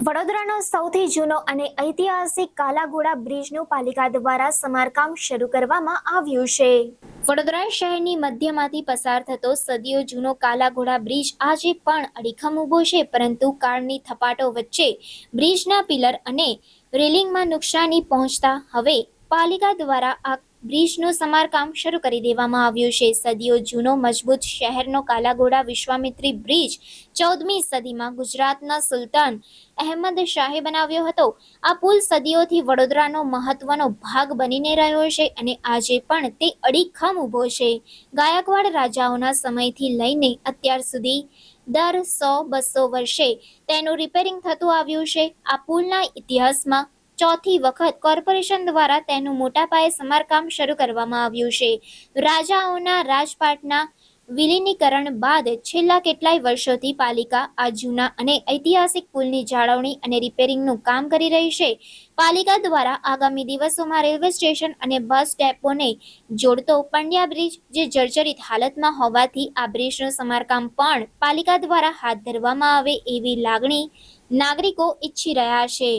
વડોદરાનો સૌથી જૂનો અને ઐતિહાસિક કાલાઘોડા બ્રિજનું પાલિકા દ્વારા સમારકામ શરૂ કરવામાં આવ્યું છે. વડોદરા શહેરની મધ્યમાંથી પસાર થતો સદીઓ જૂનો કાલાઘોડા બ્રિજ આજે પણ અડીખમ ઊભો છે, પરંતુ કાળની થપાટો વચ્ચે બ્રિજના પિલર અને રેલિંગમાં નુકસાની પહોંચતા હવે પાલિકા દ્વારા આ બ્રિજનું સમારકામ શરૂ કરી દેવામાં આવ્યું છે. સદીઓ જૂનો મજબૂત શહેરનો કાલાઘોડા વિશ્વામિત્રી બ્રિજ ચૌદમી સદીમાં ગુજરાતના સુલતાન અહેમદ શાહે બનાવ્યો હતો. આ પુલ સદીઓથી વડોદરાનો મહત્વનો ભાગ બનીને રહ્યો છે અને આજે પણ તે અડીખમ ઊભો છે. ગાયકવાડ રાજાઓના સમયથી લઈને અત્યાર સુધી દર સો બસો વર્ષે તેનું રિપેરિંગ થતું આવ્યું છે. આ પુલના ઇતિહાસમાં ચોથી વખત કોર્પોરેશન દ્વારા તેનું મોટા પાયે સમારકામ શરૂ કરવામાં આવ્યું છે. રાજાઓના રાજપાટના વિલીનીકરણ બાદ છેલ્લા કેટલાય વર્ષોથી પાલિકા આ જૂના અને ઐતિહાસિક પુલની જાળવણી અને રિપેરિંગનું કામ કરી રહી છે. પાલિકા દ્વારા આગામી દિવસોમાં રેલવે સ્ટેશન અને બસ ડેપોને જોડતો પંડ્યા બ્રિજ જે જર્જરિત હાલતમાં હોવાથી આ બ્રિજનું સમારકામ પણ પાલિકા દ્વારા હાથ ધરવામાં આવે એવી લાગણી નાગરિકો ઈચ્છી રહ્યા છે.